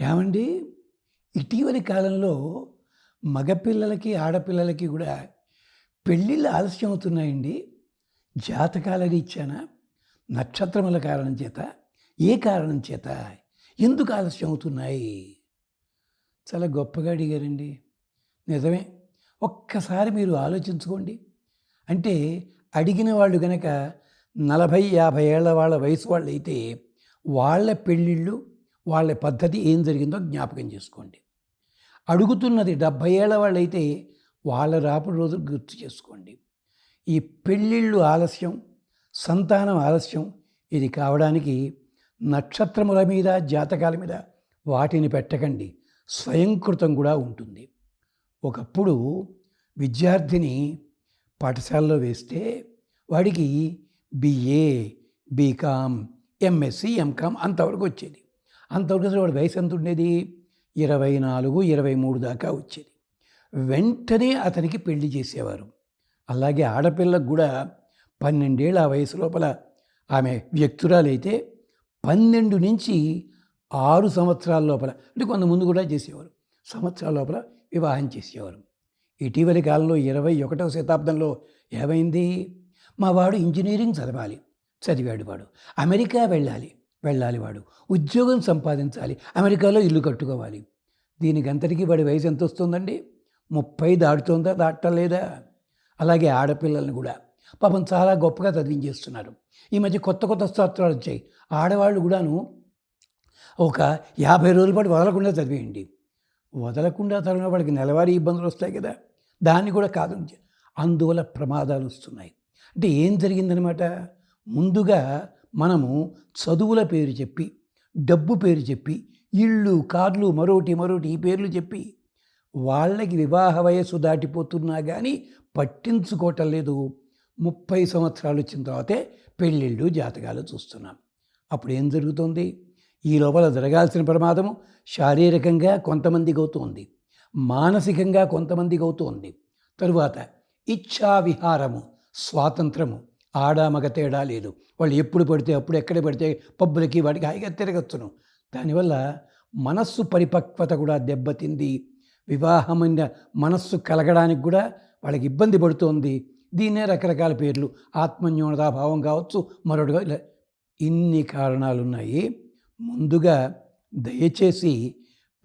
ఏమండి? ఇటీవలి కాలంలో మగపిల్లలకి ఆడపిల్లలకి కూడా పెళ్ళిళ్ళు ఆలస్యం అవుతున్నాయండి. జాతకాలని ఇచ్చానా? నక్షత్రముల కారణం చేత? ఏ కారణం చేత? ఎందుకు ఆలస్యం అవుతున్నాయి? చాలా గొప్పగా అడిగారండి. నిజమే. ఒక్కసారి మీరు ఆలోచించుకోండి. అంటే అడిగిన వాళ్ళు గనక నలభై యాభై ఏళ్ళ వాళ్ళ వయసు వాళ్ళు అయితే వాళ్ళ పెళ్ళిళ్ళు వాళ్ళ పద్ధతి ఏం జరిగిందో జ్ఞాపకం చేసుకోండి. అడుగుతున్నది డెబ్భై ఏళ్ళ వాళ్ళైతే వాళ్ళ రాపుడు రోజులు గుర్తు చేసుకోండి. ఈ పెళ్ళిళ్ళు ఆలస్యం సంతానం ఆలస్యం ఇది కావడానికి నక్షత్రముల మీద జాతకాల మీద వాటిని పెట్టకండి. స్వయంకృతం కూడా ఉంటుంది. ఒకప్పుడు విద్యార్థిని పాఠశాలలో వేస్తే వాడికి బిఏ బీకామ్ ఎంఎస్సి ఎంకామ్ అంతవరకు వచ్చేది. అంతవరకు వాడి వయసు ఎంత ఉండేది? ఇరవై నాలుగు ఇరవై మూడు దాకా వచ్చేది. వెంటనే అతనికి పెళ్ళి చేసేవారు. అలాగే ఆడపిల్లకు కూడా పన్నెండేళ్ళ ఆ వయసు లోపల ఆమె వ్యక్తురాలైతే పన్నెండు నుంచి ఆరు సంవత్సరాల లోపల అంటే కొంతమంది కూడా చేసేవారు. సంవత్సరాల లోపల వివాహం చేసేవారు. ఇటీవలి కాలంలో ఇరవై ఒకటవ శతాబ్దంలో ఏమైంది? మా వాడు ఇంజనీరింగ్ చదవాలి. చదివాడు వాడు. అమెరికా వెళ్ళాలి. వెళ్ళాలి వాడు. ఉద్యోగం సంపాదించాలి. అమెరికాలో ఇల్లు కట్టుకోవాలి. దీనికి అంతటికీ వాడి వయసు ఎంత వస్తుందండి ముప్పై దాటుతుందా? దాటలేదా? అలాగే ఆడపిల్లల్ని కూడా. పాపం చాలా గొప్పగా చదివించేస్తున్నారు. ఈ మధ్య కొత్త కొత్త స్తోత్రాలు వచ్చాయి. ఆడవాళ్ళు కూడాను ఒక యాభై రోజుల పాటు వదలకుండా చదివేయండి. వదలకుండా చదివిన వాడికి నెలవారీ ఇబ్బందులు వస్తాయి కదా? దాన్ని కూడా కాదు. అందువల్ల ప్రమాదాలు వస్తున్నాయి. అంటే ఏం జరిగిందనమాట ముందుగా మనము చదువుల పేరు చెప్పి డబ్బు పేరు చెప్పి ఇళ్ళు కార్లు మరోటి మరోటి ఈ పేర్లు చెప్పి వాళ్ళకి వివాహ వయస్సు దాటిపోతున్నా కానీ పట్టించుకోవటం లేదు. ముప్పై సంవత్సరాలు వచ్చిన తర్వాతే పెళ్ళిళ్ళు జాతకాలు చూస్తున్నాం. అప్పుడు ఏం జరుగుతుంది? ఈ లోపల జరగాల్సిన ప్రమాదము శారీరకంగా కొంతమందికి అవుతుంది. మానసికంగా కొంతమందికి అవుతుంది. తరువాత ఇచ్ఛా విహారము స్వాతంత్రము. ఆడ మగ తేడా లేదు. వాళ్ళు ఎప్పుడు పడితే అప్పుడు ఎక్కడ పడితే పబ్బులకి వాటికి హాయిగా తిరగచ్చును. దానివల్ల మనస్సు పరిపక్వత కూడా దెబ్బతింది. వివాహమైన మనస్సు కలగడానికి కూడా వాళ్ళకి ఇబ్బంది పడుతోంది. దీన్నే రకరకాల పేర్లు. ఆత్మన్యూనతాభావం కావచ్చు మరొకటిగా ఇలా ఇన్ని కారణాలు ఉన్నాయి ముందుగా దయచేసి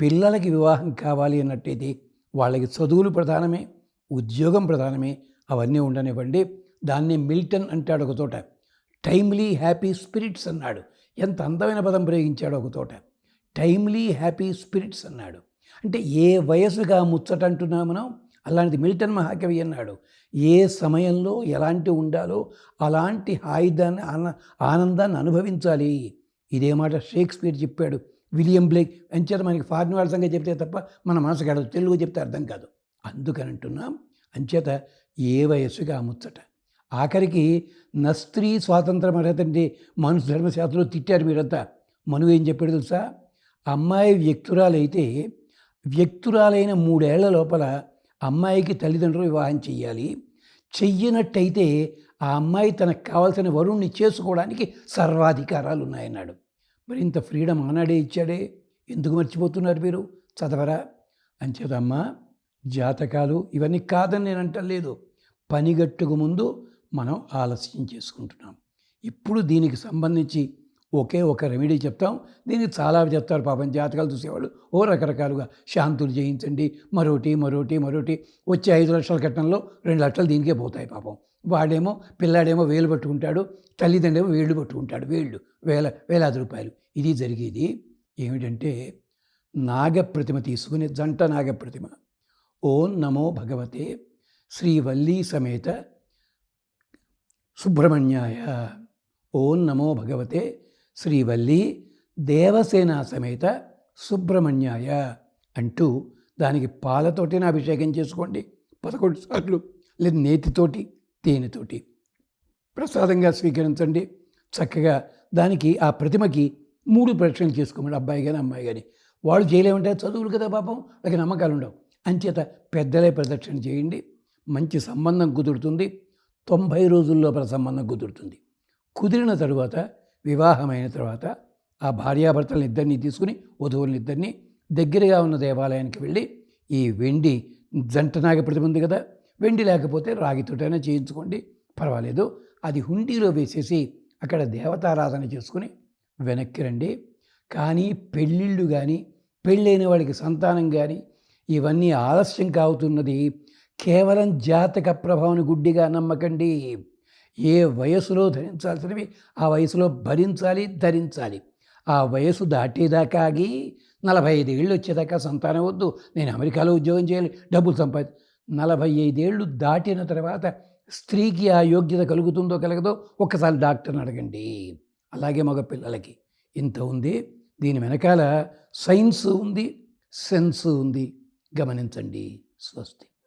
పిల్లలకి వివాహం కావాలి అన్నట్టయితే వాళ్ళకి చదువులు ప్రధానమే ఉద్యోగం ప్రధానమే అవన్నీ ఉండనివ్వండి. దాన్ని మిల్టన్ అంటాడు ఒక చోట టైమ్లీ హ్యాపీ స్పిరిట్స్ అన్నాడు. ఎంత అందమైన పదం ప్రయోగించాడు ఒక చోట టైమ్లీ హ్యాపీ స్పిరిట్స్ అన్నాడు. అంటే ఏ వయసుగా ముచ్చట అంటున్నా మనం? అలాంటిది మిల్టన్ మహాకవి అన్నాడు. ఏ సమయంలో ఎలాంటి ఉండాలో అలాంటి హాయిదాన్ని ఆన ఆనందాన్ని అనుభవించాలి. ఇదే మాట షేక్స్పియర్ చెప్పాడు. విలియం బ్లేక్ అంచేత మనకి ఫారిన్ వాళ్ళ సంగతి చెప్తే తప్ప మన మనసు కాదు. తెలుగు చెప్తే అర్థం కాదు. అందుకని అంటున్నాం. అంచేత ఏ వయసుగా ముచ్చట? ఆఖరికి నస్త్రీ స్వాతంత్రం అర్హతండి మనుషు ధర్మశాస్త్రంలో తిట్టారు మీరంతా. మనువు ఏం చెప్పాడు తెలుసా? అమ్మాయి వ్యక్తురాలైతే వ్యక్తురాలైన మూడేళ్ళ లోపల అమ్మాయికి తల్లిదండ్రులు వివాహం చెయ్యాలి. చెయ్యనట్టయితే ఆ అమ్మాయి తనకు కావాల్సిన వరుణ్ణి చేసుకోవడానికి సర్వాధికారాలు ఉన్నాయన్నాడు. మరి ఇంత ఫ్రీడమ్ ఆనాడే ఇచ్చాడే? ఎందుకు మర్చిపోతున్నారు మీరు? చదవరా? అంచేతమ్మా జాతకాలు ఇవన్నీ కాదని నేను అంటలేదు. పనిగట్టుకు ముందు మనం ఆలస్యం చేసుకుంటున్నాం. ఇప్పుడు దీనికి సంబంధించి ఒకే ఒక రెమెడీ చెప్తాం. దీనికి చాలా చెప్తారు పాపం జాతకాలు చూసేవాళ్ళు. ఓ రకరకాలుగా శాంతులు చేయించండి మరోటి మరోటి మరోటి. వచ్చే ఐదు లక్షల కట్టడంలో రెండు లక్షలు దీనికే పోతాయి పాపం. వాడేమో పిల్లాడేమో వేలు పట్టుకుంటాడు తల్లిదండ్రులేమో వేళ్ళు పట్టుకుంటాడు. వేళ్ళు వేల వేలాది రూపాయలు. ఇది జరిగేది ఏమిటంటే నాగప్రతిమ తీసుకుని జంట నాగప్రతిమ. ఓం నమో భగవతే శ్రీవల్లీ సమేత సుబ్రహ్మణ్యాయ. ఓం నమో భగవతే శ్రీవల్లి దేవసేన సమేత సుబ్రహ్మణ్యాయ అంటూ దానికి పాలతోటిని అభిషేకం చేసుకోండి. పదకొండు సార్లు. లేదా నేతితోటి తేనెతోటి. ప్రసాదంగా స్వీకరించండి. చక్కగా దానికి ఆ ప్రతిమకి మూడు ప్రదక్షిణలు చేసుకోమండి అబ్బాయి కానీ అమ్మాయి కానీ వాళ్ళు చేయలేమంటే చదువులు కదా పాపం వాళ్ళకి నమ్మకాలు ఉండవు. అంచేత పెద్దలే ప్రదక్షిణ చేయండి. మంచి సంబంధం కుదురుతుంది. తొంభై రోజుల్లో సంబంధం కుదురుతుంది. కుదిరిన తరువాత వివాహమైన తర్వాత ఆ భార్యాభర్తలను ఇద్దరిని తీసుకుని వధువులను ఇద్దరిని దగ్గరగా ఉన్న దేవాలయానికి వెళ్ళి ఈ వెండి జంట నాగ ప్రతిమ ఉంది కదా వెండి లేకపోతే రాగితోటైనా చేయించుకోండి పర్వాలేదు. అది హుండీలో వేసేసి అక్కడ దేవతారాధన చేసుకుని వెనక్కి రండి. కానీ పెళ్ళిళ్ళు కానీ పెళ్ళైన వాడికి సంతానం కానీ ఇవన్నీ ఆలస్యం కావుతున్నది. కేవలం జాతక ప్రభావం గుడ్డిగా నమ్మకండి. ఏ వయసులో ధరించాల్సినవి ఆ వయసులో భరించాలి ధరించాలి. ఆ వయసు దాటేదాకా ఆగి నలభై ఐదు ఏళ్ళు వచ్చేదాకా సంతానం వద్దు. నేను అమెరికాలో ఉద్యోగం చేయాలి డబ్బులు సంపాది నలభై ఐదేళ్ళు దాటిన తర్వాత స్త్రీకి ఆ యోగ్యత కలుగుతుందో కలగదో ఒక్కసారి డాక్టర్ని అడగండి. అలాగే మగ పిల్లలకి. ఇంత ఉంది దీని వెనకాల సైన్స్ ఉంది సెన్స్ ఉంది. గమనించండి. స్వస్తి.